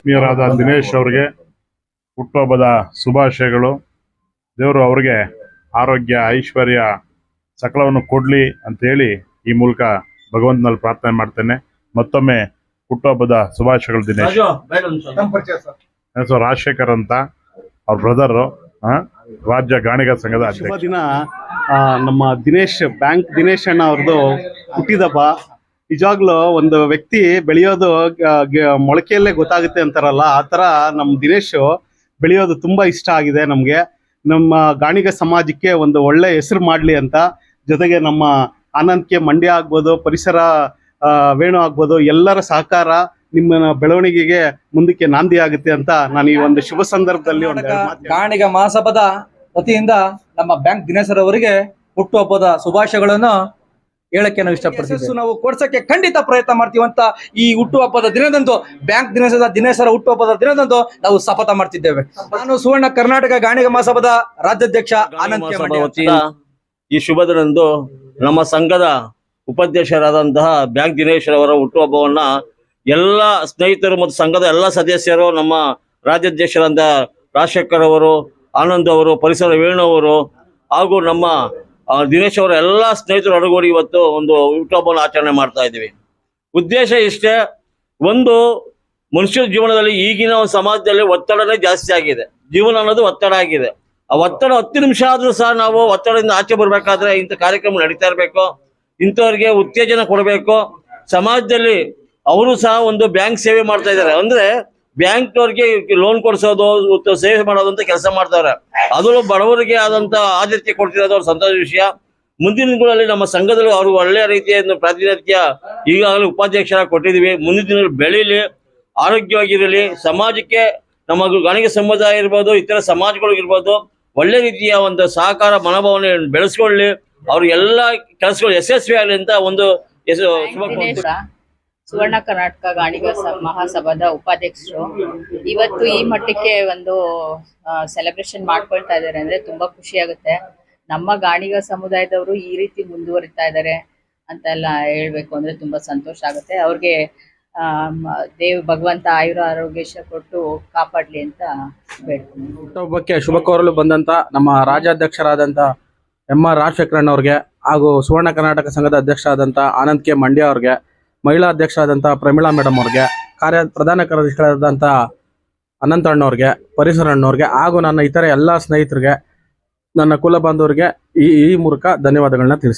ಆತ್ಮೀಯರಾದ ದಿನೇಶ್ ಅವರಿಗೆ ಹುಟ್ಟುಹಬ್ಬದ ಶುಭಾಶಯಗಳು. ದೇವರು ಅವರಿಗೆ ಆರೋಗ್ಯ ಐಶ್ವರ್ಯ ಸಕಲವನ್ನು ಕೊಡಲಿ ಅಂತೇಳಿ ಈ ಮೂಲಕ ಭಗವಂತನಲ್ಲಿ ಪ್ರಾರ್ಥನೆ ಮಾಡ್ತೇನೆ. ಮತ್ತೊಮ್ಮೆ ಹುಟ್ಟುಹಬ್ಬದ ಶುಭಾಶಯಗಳು ದಿನೇಶ್. ಹೆಸರು ರಾಜಶೇಖರ್ ಅಂತ. ಅವ್ರ ಬ್ರದರು ರಾಜ್ಯ ಗಾಣಿಗ ಸಂಘದ ದಿನ ಆ, ನಮ್ಮ ದಿನೇಶ್ ಬ್ಯಾಂಕ್ ದಿನೇಶ್ ಅಣ್ಣ ಅವ್ರದ್ದು ಹುಟ್ಟಿದಬ್ಬ ನಿಜವಾಗ್ಲೂ ಒಂದು ವ್ಯಕ್ತಿ ಬೆಳೆಯೋದು ಮೊಳಕೆಯಲ್ಲೇ ಗೊತ್ತಾಗುತ್ತೆ ಅಂತಾರಲ್ಲ, ಆ ತರ ನಮ್ಮ ದಿನೇಶ್ ಬೆಳೆಯೋದು ತುಂಬಾ ಇಷ್ಟ ಆಗಿದೆ ನಮಗೆ ನಮ್ಮ ಗಾಣಿಗ ಸಮಾಜಕ್ಕೆ ಒಂದು ಒಳ್ಳೆ ಹೆಸರು ಮಾಡ್ಲಿ ಅಂತ, ಜೊತೆಗೆ ನಮ್ಮ ಆನಂದ್ಕೆ ಮಂಡ್ಯ ಆಗ್ಬೋದು, ಪರಿಸರ ವೇಣು ಆಗ್ಬೋದು, ಎಲ್ಲರ ಸಹಕಾರ ನಿಮ್ಮ ಬೆಳವಣಿಗೆಗೆ ಮುಂದಕ್ಕೆ ನಾಂದಿ ಆಗುತ್ತೆ ಅಂತ ನಾನು ಈ ಒಂದು ಶುಭ ಸಂದರ್ಭದಲ್ಲಿ. ಗಾಣಿಗ ಮಹಾಸಭಾದ ವತಿಯಿಂದ ನಮ್ಮ ಬ್ಯಾಂಕ್ ದಿನೇಶ್ವರವರಿಗೆ ಹುಟ್ಟುಹಬ್ಬದ ಶುಭಾಶಯಗಳನ್ನು ಹೇಳಕ್ಕೆ ನಾವು ಇಷ್ಟಪಡ್ತೀವಿ ನಾವು ಕೊಡ್ಸಕ್ಕೆ ಖಂಡಿತ ಪ್ರಯತ್ನ ಮಾಡ್ತೀವಿ ಅಂತ ಈ ಹುಟ್ಟುಹಬ್ಬದ ದಿನದಂದು ಬ್ಯಾಂಕ್ ದಿನೇಶದ ದಿನೇಶರ ಹುಟ್ಟುಹಬ್ಬದ ದಿನದಂದು ನಾವು ಶಪಥ ಮಾಡ್ತಿದ್ದೇವೆ. ನಾನು ಸುವರ್ಣ ಕರ್ನಾಟಕ ಗಾಣಿಗ ಮಹಾಸಭಾದ ರಾಜ್ಯಾಧ್ಯಕ್ಷ ಆನಂದ್. ಈ ಶುಭ ದಿನದಂದು ನಮ್ಮ ಸಂಘದ ಉಪಾಧ್ಯಕ್ಷರಾದಂತಹ ಬ್ಯಾಂಕ್ ದಿನೇಶ್ವರವರ ಅವರ ಹುಟ್ಟುಹಬ್ಬವನ್ನ ಎಲ್ಲ ಸ್ನೇಹಿತರು ಮತ್ತು ಸಂಘದ ಎಲ್ಲ ಸದಸ್ಯರು ನಮ್ಮ ರಾಜ್ಯಾಧ್ಯಕ್ಷರಾದ ರಾಜಶೇಖರ್ ಅವರು ಆನಂದ್ ಅವರು ಪರಿಸರ ವೇಣು ಅವರು ಹಾಗೂ ನಮ್ಮ ದಿನೇಶ್ ಅವರ ಎಲ್ಲ ಸ್ನೇಹಿತರು ಒಡಗೂಡಿ ಇವತ್ತು ಒಂದು ಹುಟ್ಟುಹಬ್ಬವನ್ನು ಆಚರಣೆ ಮಾಡ್ತಾ ಇದ್ದೀವಿ. ಉದ್ದೇಶ ಇಷ್ಟೇ, ಒಂದು ಮನುಷ್ಯ ಜೀವನದಲ್ಲಿ ಈಗಿನ ಒಂದು ಸಮಾಜದಲ್ಲಿ ಒತ್ತಡನೇ ಜಾಸ್ತಿ ಆಗಿದೆ. ಜೀವನ ಅನ್ನೋದು ಒತ್ತಡ ಆಗಿದೆ. ಆ ಒತ್ತಡ ಹತ್ತು ನಿಮಿಷ ಆದ್ರೂ ಸಹ ನಾವು ಒತ್ತಡದಿಂದ ಆಚೆ ಬರ್ಬೇಕಾದ್ರೆ ಇಂಥ ಕಾರ್ಯಕ್ರಮ ನಡೀತಾ ಇರಬೇಕು. ಇಂಥವ್ರಿಗೆ ಉತ್ತೇಜನ ಕೊಡಬೇಕು. ಸಮಾಜದಲ್ಲಿ ಅವರು ಸಹ ಒಂದು ಬ್ಯಾಂಕ್ ಸೇವೆ ಮಾಡ್ತಾ ಇದ್ದಾರೆ. ಅಂದ್ರೆ ಬ್ಯಾಂಕ್ ಅವ್ರಿಗೆ ಲೋನ್ ಕೊಡಿಸೋದು ಸೇವೆ ಮಾಡೋದು ಅಂತ ಕೆಲಸ ಮಾಡ್ತಾರೆ ಅದರಲ್ಲೂ ಬಡವರಿಗೆ ಆದಂತ ಆದ್ಯತೆ ಕೊಡ್ತಿರೋದು ಅವ್ರ ಸಂತೋಷ ವಿಷಯ. ಮುಂದಿನ ದಿನಗಳಲ್ಲಿ ನಮ್ಮ ಸಂಘದಲ್ಲಿ ಅವರು ಒಳ್ಳೆಯ ರೀತಿಯ ಪ್ರಾತಿನಿಧ್ಯ ಈಗಾಗಲೇ ಉಪಾಧ್ಯಕ್ಷರ ಕೊಟ್ಟಿದ್ದೀವಿ. ಮುಂದಿನ ದಿನಗಳು ಬೆಳೀಲಿ ಆರೋಗ್ಯವಾಗಿರಲಿ ಸಮಾಜಕ್ಕೆ ನಮ್ಮ ಗಣಿಗೆ ಸಮುದಾಯ ಇರ್ಬೋದು ಇತರ ಸಮಾಜಗಳಿಗಿರ್ಬೋದು ಒಳ್ಳೆ ರೀತಿಯ ಒಂದು ಸಹಕಾರ ಮನೋಭಾವನೆ ಬೆಳೆಸ್ಕೊಳ್ಳಿ. ಅವ್ರಿಗೆಲ್ಲ ಎಲ್ಲ ಕೆಲಸಗಳು ಯಶಸ್ವಿ ಆಗಲಿ ಅಂತ ಒಂದು ಶುಭ ಸುವರ್ಣ ಕರ್ನಾಟಕ ಗಾಣಿಗ ಮಹಾಸಭಾದ ಉಪಾಧ್ಯಕ್ಷರು. ಇವತ್ತು ಈ ಮಟ್ಟಕ್ಕೆ ಒಂದು ಸೆಲೆಬ್ರೇಷನ್ ಮಾಡ್ಕೊಳ್ತಾ ಇದ್ದಾರೆ ಅಂದ್ರೆ ತುಂಬಾ ಖುಷಿ ಆಗುತ್ತೆ. ನಮ್ಮ ಗಾಣಿಗ ಸಮುದಾಯದವರು ಈ ರೀತಿ ಮುಂದುವರಿತಾ ಇದ್ದಾರೆ ಅಂತೆಲ್ಲ ಹೇಳ್ಬೇಕು ಅಂದ್ರೆ ತುಂಬಾ ಸಂತೋಷ ಆಗುತ್ತೆ. ಅವ್ರಿಗೆ ದೇವ್ ಭಗವಂತ ಆಯುರ ಆರೋಗ್ಯ ಕೊಟ್ಟು ಕಾಪಾಡ್ಲಿ ಅಂತ ಬೇಡ್ತೀನಿ. ಶುಭ ಕೋರಲು ಬಂದಂತ ನಮ್ಮ ರಾಜ್ಯಾಧ್ಯಕ್ಷರಾದಂಥ ಎಂ ಆರ್ ರಾಜಶೇಖರನ್ ಅವ್ರಿಗೆ ಹಾಗೂ ಸುವರ್ಣ ಕರ್ನಾಟಕ ಸಂಘದ ಅಧ್ಯಕ್ಷರಾದಂತ ಆನಂದ್ ಕೆ ಮಂಡ್ಯ ಅವ್ರಿಗೆ ಮಹಿಳಾ ಅಧ್ಯಕ್ಷರಾದಂಥ ಪ್ರಮೀಳಾ ಮೇಡಮ್ ಅವ್ರಿಗೆ, ಕಾರ್ಯ, ಪ್ರಧಾನ ಕಾರ್ಯದರ್ಶಿಗಳಾದಂಥ ಅನಂತ ಅಣ್ಣವ್ರಿಗೆ ಪರಿಸರ ಅಣ್ಣವ್ರಿಗೆ ಹಾಗೂ ನನ್ನ ಇತರ ಎಲ್ಲ ಸ್ನೇಹಿತರಿಗೆ, ನನ್ನ ಕುಲ ಬಾಂಧವರಿಗೆ ಈ ಈ ಮೂಲಕ ಧನ್ಯವಾದಗಳನ್ನ ತಿಳಿಸ್ತೀನಿ.